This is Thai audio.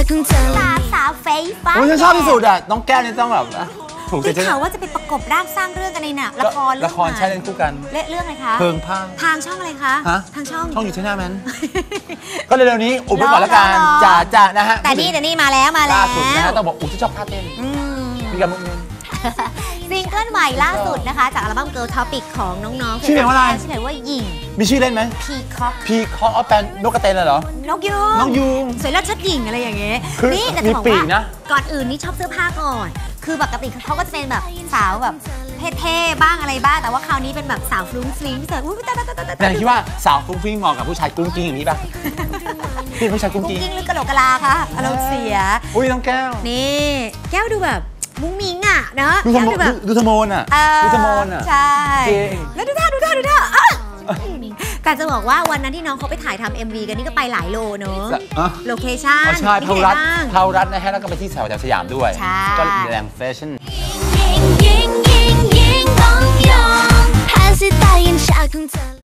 สาวสาวเฟยฟ้าโอ้ยฉันชอบที่สุดอะน้องแก้วนี่ต้องแบบอะถูกใจได้ฉันข่าวว่าจะไปประกบร่างสร้างเรื่องกันในหนังละครเองละครใหม่ใช่เล่นคู่กัน เล่นเรื่องอะไรคะ เพิงพังทางช่องอะไรคะ ฮะทางช่อง ช่องอยู่ที่หน้าแมนก็เร็วๆนี้อุบไว้ก่อนละกันรอรอรอจ้าจ้านะฮะแต่นี่แต่นี่มาแล้วมาแล้ล่าวสุดนะฮะต้องบอกอุ้ยฉันชอบท่าเต้นอืม มีกับมุกเมน ซิงเกิลใหม่ล่าสุดนะคะ จากอัลบั้ม Girl Topic ของน้องๆชื่อเพลงว่าอะไร ชื่อเพลงว่าหญิงมีชื่อเล่นไหม Peacock พีคออฟแปนนกกระเตนเลยเหรอ นกยูงนกยูง สวยเลิศชัดหญิงอะไรอย่างเงี้ยคือนี่แต่มีจะบอกปีว่ากนะ ก่อนอื่นนี่ชอบเสื้อผ้าก่อน คือปกติเขาก็จะเป็นแบบสาวแบบเท่ๆบ้างอะไรบ้าง แต่ว่าคราวนี้เป็นแบบสาวฟรุ้งฟริ้งเสิร์ฟอุ้ยตายตายตายตายแต่ตายคิดว่าสาวฟุ้งฟิ้งเหมาะกับผู้ชายกุ้งกิ้งอย่างนี้ป่ะพี่เป็นผู้ชายกุ้งกุ้งกิ้งกิ้งหรือกระโหลกกะลาคะอารมณ์เสีย อุ้ยน้องแก้ว นี่ แก้วดูแบบ มุ้งมิ้งอะเนอะดูธแก้โมวดูแบบดูธโมนอะเออดูธโมนอะใช่จริงแล้วดูท่าดูท่าดูท่าอะแต่จะบอกว่าวันนั้นที่น้องเขาไปถ่ายทำ MV กันนี่ก็ไปหลายโลเนอะอะโลเคชั่นอ๋อใช่มีเทาที่ไหนรัฐบ้างเทารัฐนะฮะแล้วก็ไปที่แถวแถวสยามด้วยใช่ก็แรงแฟชั่นยิงยิง